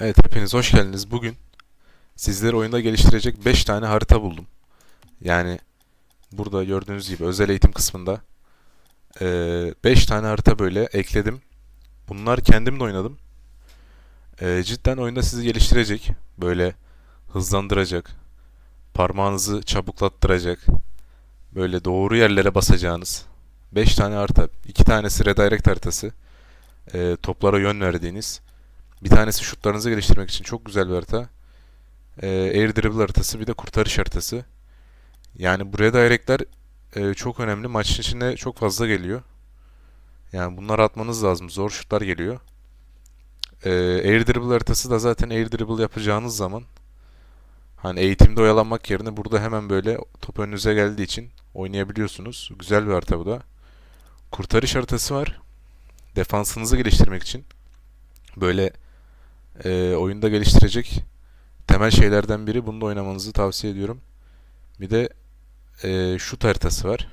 Evet hepiniz hoş geldiniz. Bugün sizleri oyunda geliştirecek 5 tane harita buldum. Yani burada gördüğünüz gibi özel eğitim kısmında 5 tane harita böyle ekledim. Bunlar kendim de oynadım. Cidden oyunda sizi geliştirecek. Böyle hızlandıracak. Parmağınızı çabuklattıracak. Böyle doğru yerlere basacağınız 5 tane harita. 2 tanesi redirect haritası. Toplara yön verdiğiniz. Bir tanesi şutlarınızı geliştirmek için çok güzel bir harita. Ee, air dribble haritası bir de kurtarış haritası. Yani buraya directler e, çok önemli. Maçın içinde çok fazla geliyor. Yani bunları atmanız lazım. Zor şutlar geliyor. Ee, air dribble haritası da zaten air dribble yapacağınız zaman hani eğitimde oyalanmak yerine burada hemen böyle top önünüze geldiği için oynayabiliyorsunuz. Güzel bir harita bu da. Kurtarış haritası var. Defansınızı geliştirmek için. Böyle e, oyunda geliştirecek temel şeylerden biri. Bunu da oynamanızı tavsiye ediyorum. Bir de e, şut haritası var.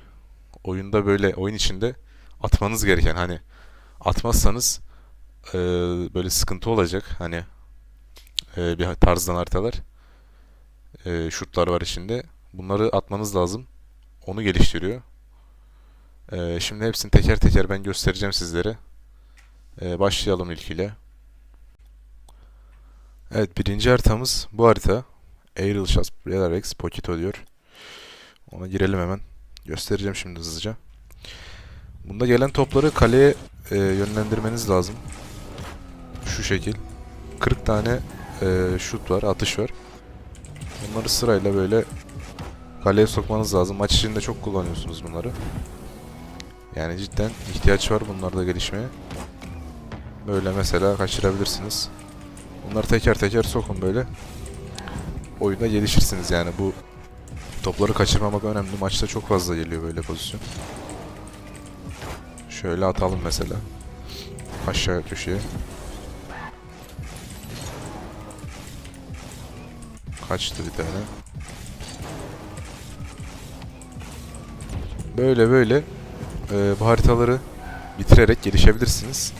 Oyunda böyle oyun içinde atmanız gereken hani atmazsanız e, böyle sıkıntı olacak. Hani e, bir tarzdan haritalar. E, şutlar var içinde. Bunları atmanız lazım. Onu geliştiriyor. E, şimdi hepsini teker teker ben göstereceğim sizlere. E, başlayalım ilkiyle. Evet birinci haritamız bu harita. Aerial Redarex Poquito diyor. Ona girelim hemen. Göstereceğim şimdi hızlıca. Bunda gelen topları kaleye e, yönlendirmeniz lazım. Şu şekil. 40 tane e, şut var, atış var. Bunları sırayla böyle kaleye sokmanız lazım. Maç içinde çok kullanıyorsunuz bunları. Yani cidden ihtiyaç var bunlarda gelişmeye. Böyle mesela kaçırabilirsiniz. Bunları teker teker sokun böyle. Oyunda gelişirsiniz yani bu topları kaçırmamak önemli. Maçta çok fazla geliyor böyle pozisyon. Şöyle atalım mesela. Aşağı köşeye. Kaçtı bir tane. Böyle böyle e, bu haritaları bitirerek gelişebilirsiniz.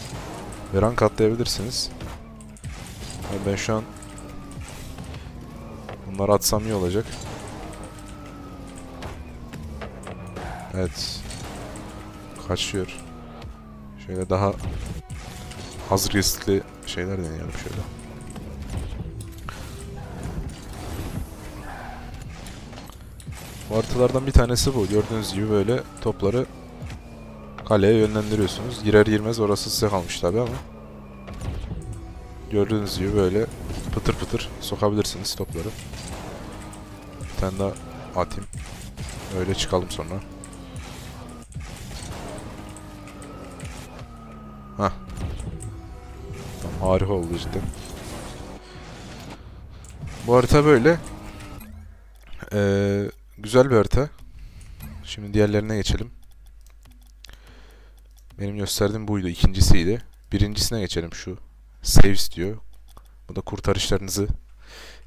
Ve rank atlayabilirsiniz. Ben şu an bunları atsam iyi olacak. Evet. Kaçıyor. Şöyle daha az riskli şeyler deneyelim şöyle. Bu haritalardan bir tanesi bu. Gördüğünüz gibi böyle topları kaleye yönlendiriyorsunuz. Girer girmez orası size kalmış tabi ama. Gördüğünüz gibi böyle pıtır pıtır sokabilirsiniz topları. Bir tane daha atayım. Öyle çıkalım sonra. Hah. Tamam, harika oldu cidden. Bu harita böyle. Ee, güzel bir harita. Şimdi diğerlerine geçelim. Benim gösterdiğim buydu. ikincisiydi. Birincisine geçelim şu. Saves diyor. Bu da kurtarışlarınızı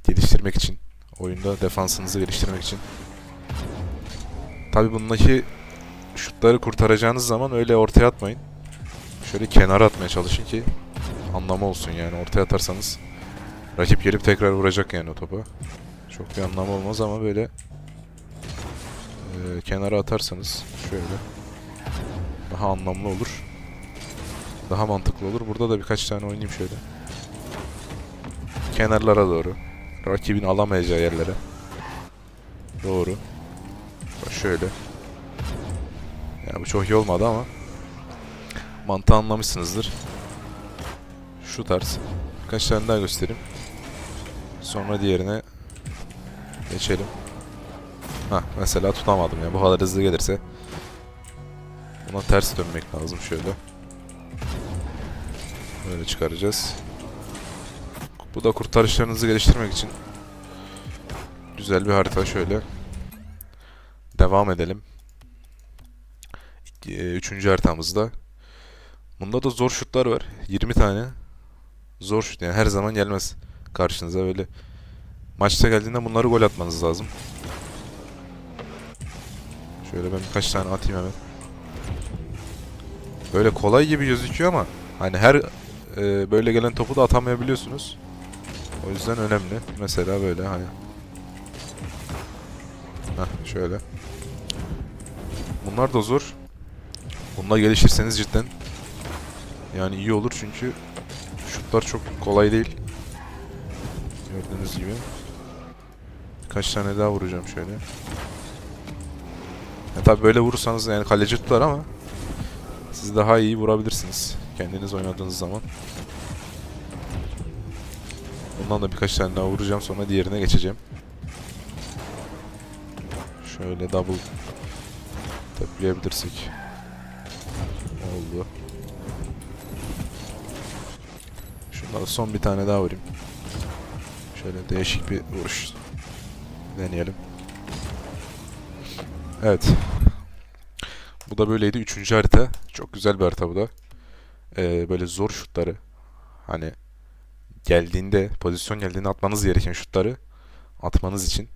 geliştirmek için. Oyunda defansınızı geliştirmek için. Tabi bundaki şutları kurtaracağınız zaman öyle ortaya atmayın. Şöyle kenara atmaya çalışın ki anlamı olsun yani. Ortaya atarsanız rakip gelip tekrar vuracak yani o topa. Çok bir anlamı olmaz ama böyle e, kenara atarsanız şöyle daha anlamlı olur. Daha mantıklı olur. Burada da birkaç tane oynayayım şöyle. Kenarlara doğru. Rakibin alamayacağı yerlere. Doğru. Şöyle. Ya bu çok iyi olmadı ama mantığı anlamışsınızdır. Şu tarz. Birkaç tane daha göstereyim. Sonra diğerine geçelim. Hah mesela tutamadım ya. Bu kadar hızlı gelirse buna ters dönmek lazım şöyle. Böyle çıkaracağız. Bu da kurtarışlarınızı geliştirmek için güzel bir harita şöyle. Devam edelim. E, Üçüncü haritamızda. Bunda da zor şutlar var. 20 tane. Zor şut yani her zaman gelmez karşınıza böyle. Maçta geldiğinde bunları gol atmanız lazım. Şöyle ben birkaç tane atayım hemen. Böyle kolay gibi gözüküyor ama hani her e, böyle gelen topu da atamayabiliyorsunuz. O yüzden önemli. Mesela böyle hani. Heh, şöyle. Bunlar da zor. Bununla gelişirseniz cidden yani iyi olur çünkü şutlar çok kolay değil. Gördüğünüz gibi. Kaç tane daha vuracağım şöyle. Ya tabi böyle vurursanız yani kaleci tutar ama siz daha iyi vurabilirsiniz. Kendiniz oynadığınız zaman. Bundan da birkaç tane daha vuracağım sonra diğerine geçeceğim. Şöyle double taplayabilirsek. Oldu. Şunlara son bir tane daha vurayım. Şöyle değişik bir vuruş deneyelim. Evet. Bu da böyleydi. Üçüncü harita. Çok güzel bir harita bu da. Ee, böyle zor şutları. Hani geldiğinde, pozisyon geldiğinde atmanız gereken şutları atmanız için.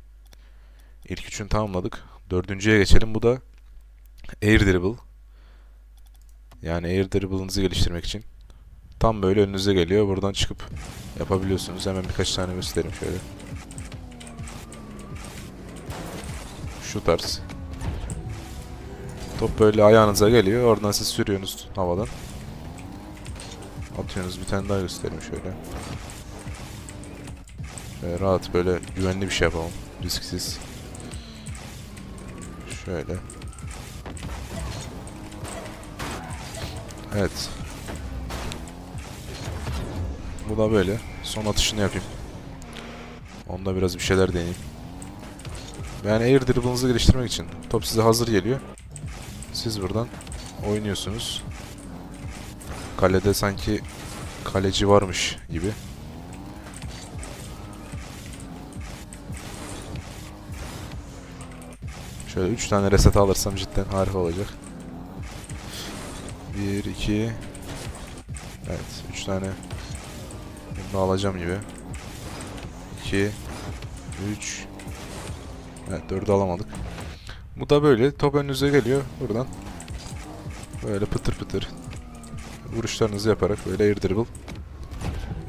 İlk üçünü tamamladık. Dördüncüye geçelim. Bu da Air Dribble. Yani Air Dribble'ınızı geliştirmek için. Tam böyle önünüze geliyor. Buradan çıkıp yapabiliyorsunuz. Hemen birkaç tane göstereyim şöyle. Şu. Top böyle ayağınıza geliyor. Oradan siz sürüyorsunuz havadan. Atıyorsunuz. Bir tane daha göstereyim şöyle. Şöyle rahat böyle güvenli bir şey yapalım. Risksiz. Şöyle. Evet. Bu da böyle. Son atışını yapayım. Onda biraz bir şeyler deneyeyim. Yani air dribble'ınızı geliştirmek için. Top size hazır geliyor. Siz buradan oynuyorsunuz. Kalede sanki kaleci varmış gibi. Şöyle 3 tane reset alırsam cidden harika olacak. 1, 2 Evet 3 tane bunu alacağım gibi. 2 3 Evet 4'ü alamadık. Bu da böyle top önünüze geliyor buradan. Böyle pıtır pıtır vuruşlarınızı yaparak böyle air dribble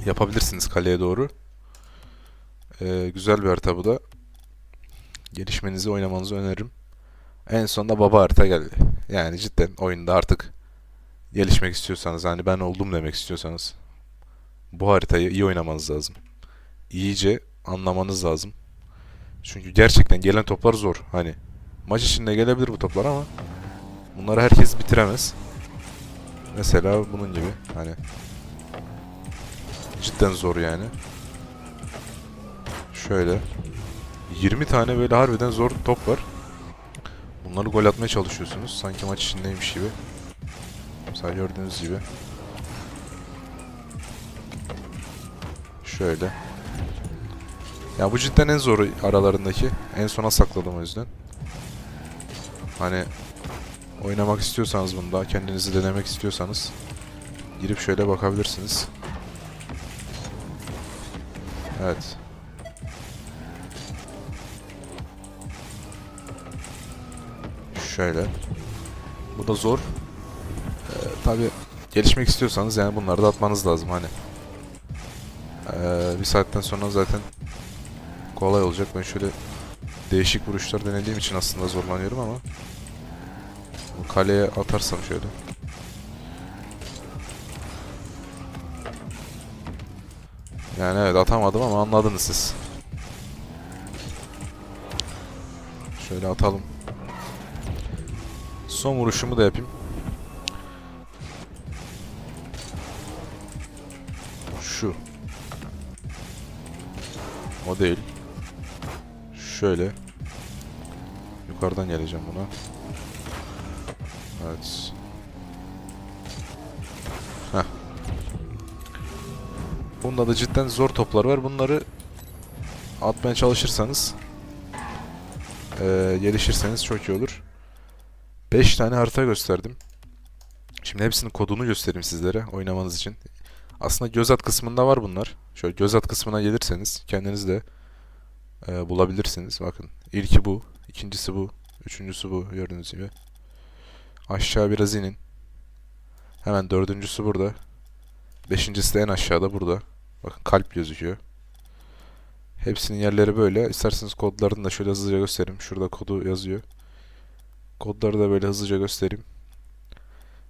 yapabilirsiniz kaleye doğru. Ee, güzel bir harita bu da. Gelişmenizi oynamanızı öneririm. En sonunda baba harita geldi. Yani cidden oyunda artık gelişmek istiyorsanız hani ben oldum demek istiyorsanız bu haritayı iyi oynamanız lazım. İyice anlamanız lazım. Çünkü gerçekten gelen toplar zor. Hani maç içinde gelebilir bu toplar ama bunları herkes bitiremez. Mesela bunun gibi hani cidden zor yani. Şöyle 20 tane böyle harbiden zor top var. Bunları gol atmaya çalışıyorsunuz. Sanki maç içindeymiş gibi. Mesela gördüğünüz gibi. Şöyle. Ya bu cidden en zoru aralarındaki. En sona sakladım o yüzden. Hani oynamak istiyorsanız bunda, kendinizi denemek istiyorsanız girip şöyle bakabilirsiniz. Evet. Şöyle. Bu da zor. Ee, Tabi gelişmek istiyorsanız yani bunları da atmanız lazım hani. Ee, bir saatten sonra zaten kolay olacak. Ben şöyle değişik vuruşlar denediğim için aslında zorlanıyorum ama kaleye atarsam şöyle. Yani evet atamadım ama anladınız siz. Şöyle atalım. Son vuruşumu da yapayım. Şu. O değil. Şöyle. Yukarıdan geleceğim buna. Evet. Heh. Bunda da cidden zor toplar var. Bunları atmaya çalışırsanız eee, gelişirseniz çok iyi olur. 5 tane harita gösterdim. Şimdi hepsinin kodunu göstereyim sizlere oynamanız için. Aslında göz at kısmında var bunlar. Şöyle göz at kısmına gelirseniz kendiniz de e, bulabilirsiniz. Bakın ilki bu, ikincisi bu, üçüncüsü bu gördüğünüz gibi. Aşağı biraz inin. Hemen dördüncüsü burada. Beşincisi de en aşağıda burada. Bakın kalp gözüküyor. Hepsinin yerleri böyle. İsterseniz kodlarını da şöyle hızlıca göstereyim. Şurada kodu yazıyor. Kodları da böyle hızlıca göstereyim.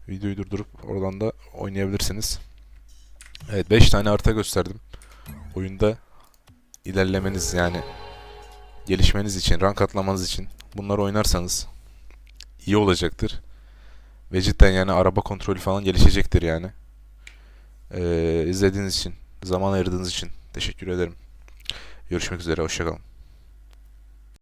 Videoyu durdurup oradan da oynayabilirsiniz. Evet 5 tane harita gösterdim. Oyunda ilerlemeniz yani gelişmeniz için, rank atlamanız için bunları oynarsanız iyi olacaktır. Ve cidden yani araba kontrolü falan gelişecektir yani. Ee, izlediğiniz için, zaman ayırdığınız için teşekkür ederim. Görüşmek üzere, hoşçakalın.